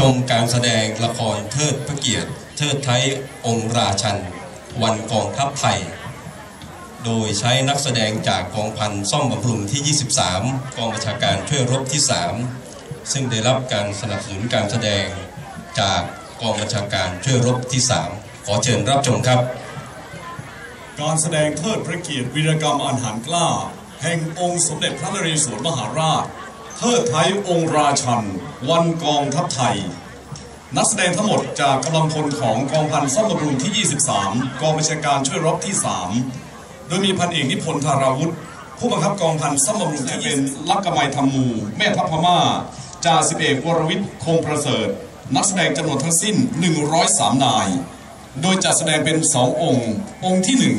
ชมการแสดงละครเทิดพระเกียรติ เทิดไทยองค์ราชัน วันกองทัพไทย โดยใช้นักแสดงจากกองพันซ่อมบำรุงที่ 23 กองบัญชาการช่วยรบที่ 3 ซึ่งได้รับการสนับสนุนการแสดงจากกองบัญชาการช่วยรบที่ 3 ขอเชิญรับชมครับ การแสดงเทิดพระเกียรติวีรกรรมอันหันกล้า แห่งองค์สมเด็จพระนเรศวรมหาราช เทิดไทยองค์ราชัน วันกองทัพไทย นักแสดงทั้งหมดจากกำลังพลของกองพันซ่อมบำรุงที่ 23 กองบัญชาการช่วยรบที่ 3 โดยมีพันเอกนิพนธ์ธาราวุธ ผู้บังคับกองพันซ่อมบำรุงที่เป็นลักกะไมทำมู แม่ทัพพม่าจ่าสิบเอกวรวิทย์คงประเสริฐ นักแสดงจำนวนทั้งสิ้น 103 นาย โดยจัดแสดงเป็นสององค์ องค์ที่หนึ่ง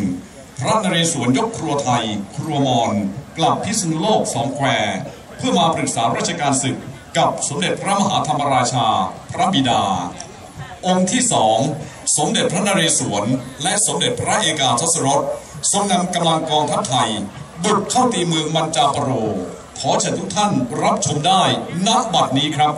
พระนเรศวรยกครัวไทย ครัวมอน กลับพิษณุโลกสองแคว พื่อมาปรึกษาราชการศึกกับสมเด็จพระมหาธรรมราชา พระบิดา องค์ที่สองสมเด็จพระนเรศวร และสมเด็จพระเอกาทศรสทรงนำกำลังกองทัพไทย บุกเข้าตีเมืองมันจาปโร ขอเชิญทุกท่านรับชมได้ณบัดนี้ครับ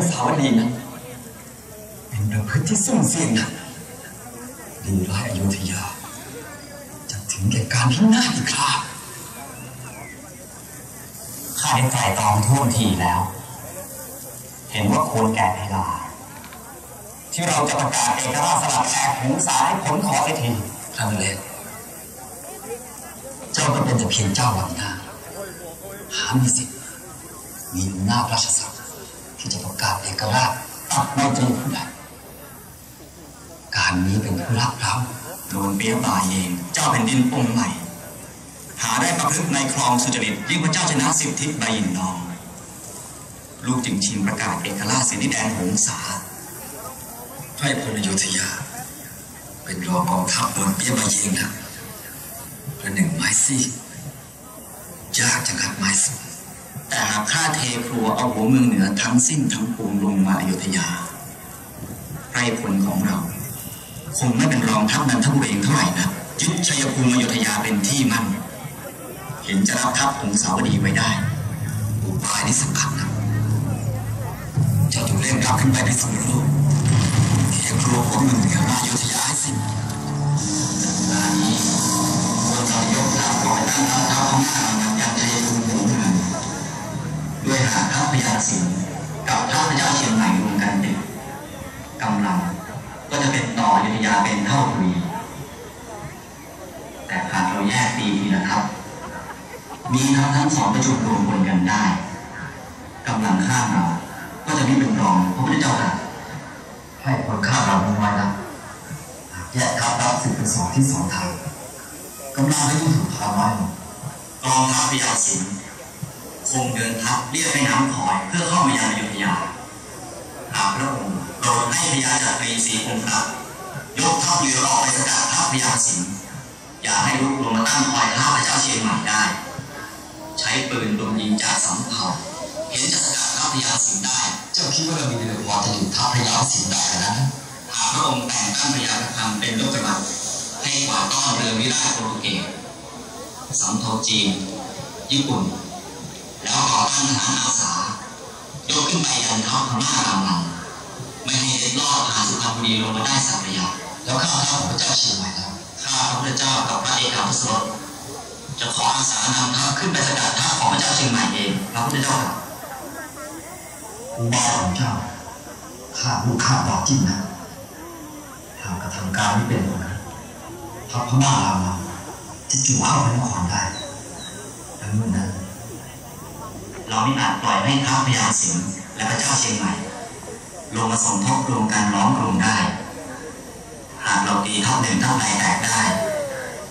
ตรีกับผงสาวดีนั้นเป็นประพฤติที่สุ่มเสี่ยงนะดีร้ายอยุธยา จะถึงแก่การพินาศอีกคราข้าได้ไตร่ตรองท่วงทีแล้ว เห็นว่าควรแก่เวลา ที่เราจะประกาศเอกราชสลับแอกหงสาให้ผลขอไปทีท่านเล็กเจ้าก็เป็นแต่เพียงเจ้าวังหน้าหามีสิทธิ์มีอำนาจราชศักดิ์ ที่จะประกาศเอกราชตัดไม่ตรีผู้ใดการนี้เป็นผู้รับเราโดนเปียบายเองเจ้าแผ่นดินองค์ใหม่ หาได้ประพฤติในคลองสุจริตยิ่งพระเจ้าชนะสิบทิศใบหยินนอง ลูกจึงชิงประกาศเอกราชเสนิแดนหงสาให้พลอยุธยา เป็นรองกองทัพบนเปี้ยมาเยงนะประหนึ่งไม้ซี่ยากจะงัดไม้สูง แต่หากข้าเทครัวเอาหัวเมืองเหนือทั้งสิ้นทั้งปวงลงมาอยุธยาไรพลของเรา คงไม่เป็นรองทัพนันทบุรีเท่าไหร่นะยึดชัยภูมิอยุธยาเป็นที่มั่น เห็นจะรับทัพหงสาวดีไว้ได้อุบายนี้สำคัญนะจ้าจงเร่งกลับขึ้นไปพิสูจน์โลกเทียงครัวของเมืองเหนือมาอยุธยาให้สิ้นงานนี้ควรจะยกทัพออกไปตั้งทัพท้าของข้าอย่า ทัพพญาสิงห์กับทัพพญาเชียงใหม่รวมกันติดกำลัง ก็จะเป็นต่ออยุธยาเป็นเท่าทวีแต่หากเราแยกตีทีละทัพมีทัพทั้งสองประชุมรวมพลกันได้กำลังข้ามเราก็จะไม่เป็นรองพระพุทธเจ้าค่ะให้คนข้าเราน้อยนะหากแยกทัพรับศึกเป็นสองที่สองทางกำลังก็ยิ่งถูกพาน้อยลงกองทัพพญาสิงห์ คงเดินทัพเรียบแม่น้ำคอยเพื่อเข้ามายังอยุธยาหากพระองค์โปรดให้พญาจักรีศรีองค์ครับยกทัพเรือออกไปสกัดทัพพญาสิงห์อย่าให้ลุกลงมาตั้งคอยท่าพเจ้าเชียงใหม่ได้ ใช้ปืนโดนยิงจากสำเภาเห็นจะสกัดทัพพญาสิงห์ได้ เจ้าคิดว่าเรามีเรือพอจะอยู่ทัพพระยาสิงห์ได้นะหากพระองค์แต่งตั้งพญาประธานเป็นโลกบัตรให้กว่าต้อนเรือวิราชโปรตุเกสสำเภาจีน ญี่ปุ่น แล้วก่อตั้งทหารอาสายกขึ้นไปยันทัพพม่ากำลังไม่ให้เล็ดลอดผ่าสุพรรณบุรีลงมาได้สักระยะแล้วข้าทัพของพระเจ้าเชียงใหม่แล้วข้าพระพุทธเจ้ากับพระเอกาทศรสจะขออาสานำทัพขึ้นไปสกัดทัพของพระเจ้าเชียงใหม่เองพระพุทธเจ้าค่ะผู้ว่าของเจ้าข้าลูกข้าบอกจริงนะหากกระทำการไม่เป็นนะทัพพม่าลามาจะจู่เข้าพระนครได้และเมื่อนั้น เราไม่อาจปล่อยให้ทัพพญาสิงห์และพระเจ้าเชียงใหม่ลงมาสมทบรวมกันล้อมกลุ่มได้ หากเราตีทัพหนึ่งทัพใดแตกได้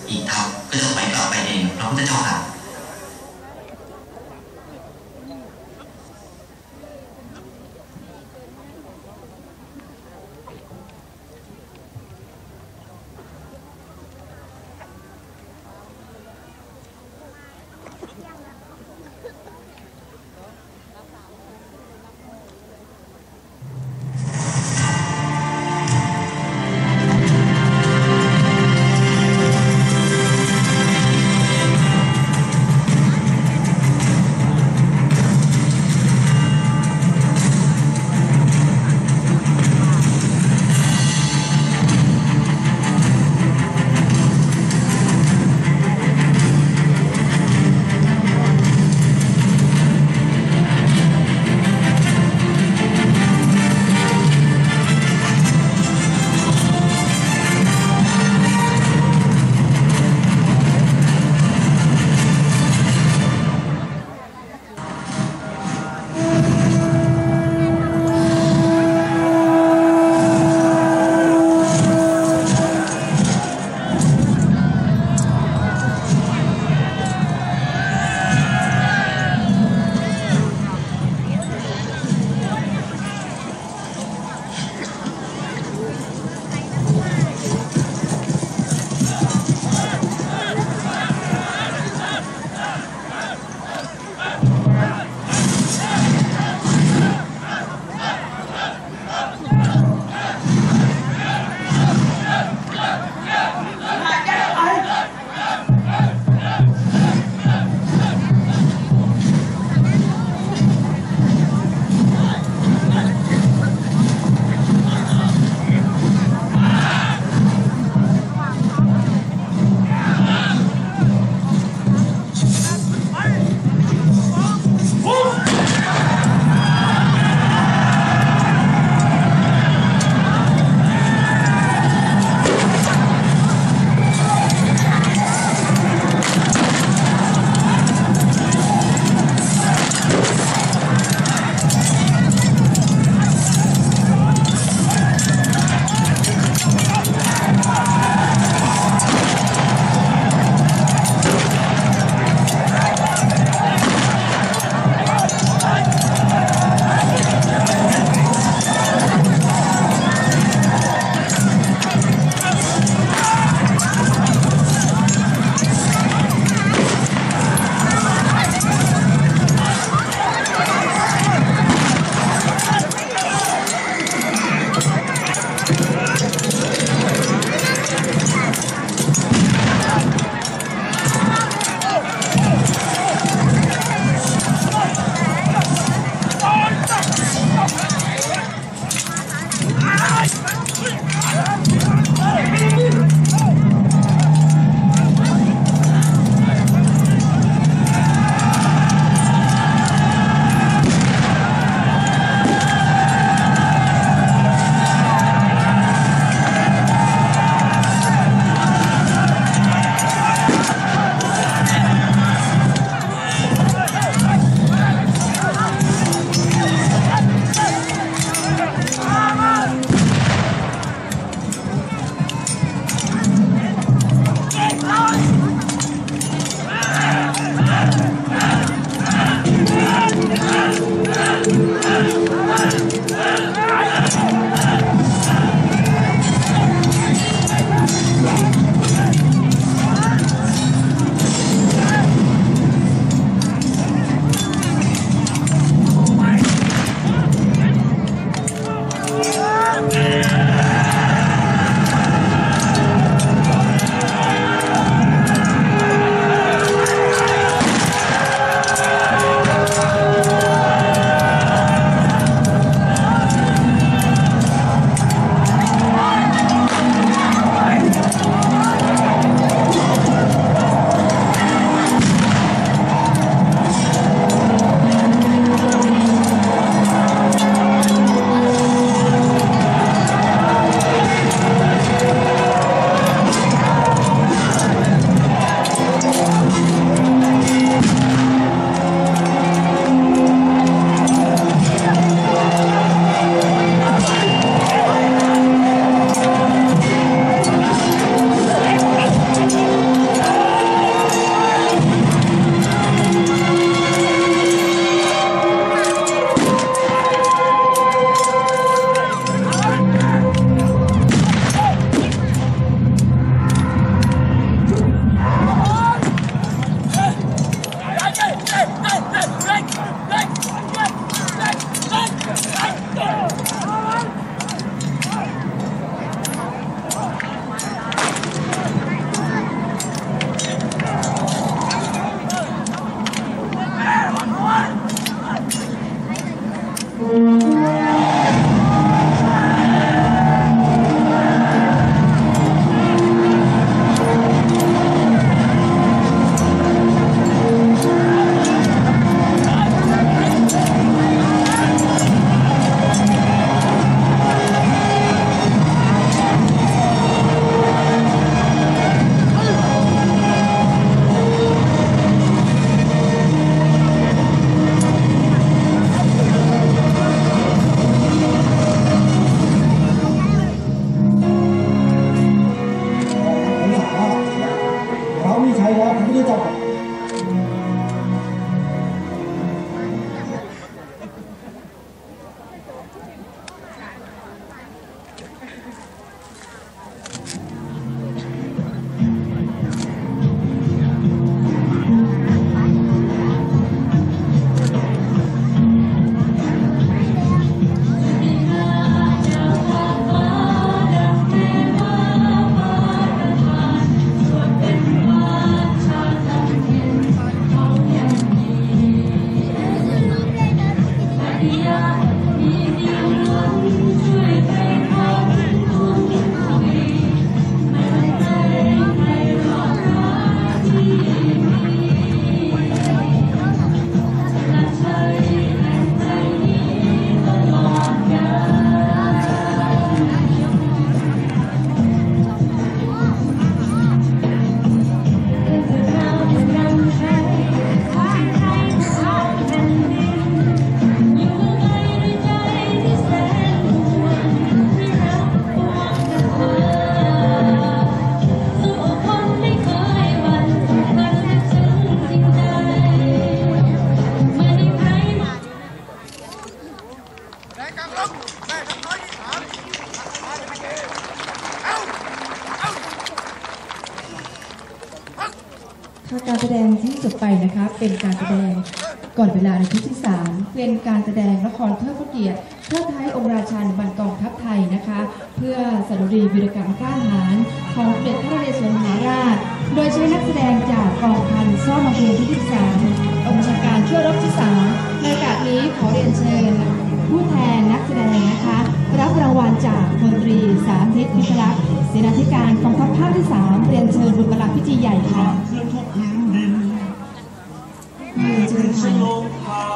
อีกทัพก็จะไปกลับไปเองพระพุทธเจ้าค่ะ เป็นการแสดง ก่อนเวลาในชุดที่ 3 เป็นการแสดงละครเทิดพระเกียรติเทิดไทยองค์ราชันบันกองทัพไทยนะคะ เพื่อสดุดีวีรกรรมกล้าหาญของเด็จพระนเรศวรมหาราช โดยใช้นักแสดงจากกองพันซ่อมบำรุงที่ที่สามองค์ชาการช่วยรบที่สามในโอกาสนี้ขอเรียนเชิญ ผู้แทนนักแสดงนะคะ รับรางวัลจากพลตรีสาธิตพิทรักษ์เสนาธิการกองทัพภาคที่ 3เรียนเชิญบุญประลักพิธีใหญ่ค่ะ รียนเชิญค่ะ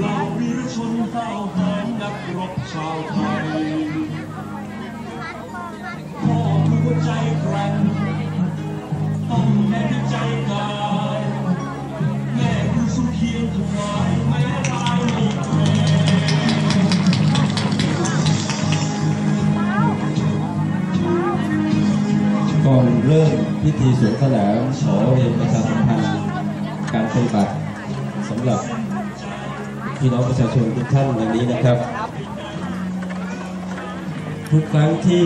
เราวีรชนเฝ้าหานักรบชาวไทยพ่อคือหัวใจแกร่งต้องแม่ด้วยใจกายแม่คือสุเคียงถวายแม้ตายไม่แพ้ก่อนเริ่มพิธีสวนสนามขอเรียนประชาสัมพัน การปฏิบัติสำหรับพี่น้องประชาชนทุกท่านอย่างนี้นะครับ ทุกครั้งที่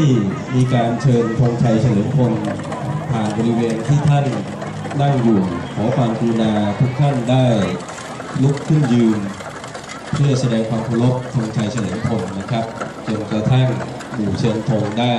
มีการเชิญธงชัยเฉลิมพลผ่านบริเวณที่ท่านนั่งอยู่ขอความกรุณาทุกท่านได้ลุกขึ้นยืน เพื่อแสดงความเคารพธงชัยเฉลิมพลนะครับ จนแท่งหมู่เชิงธงได้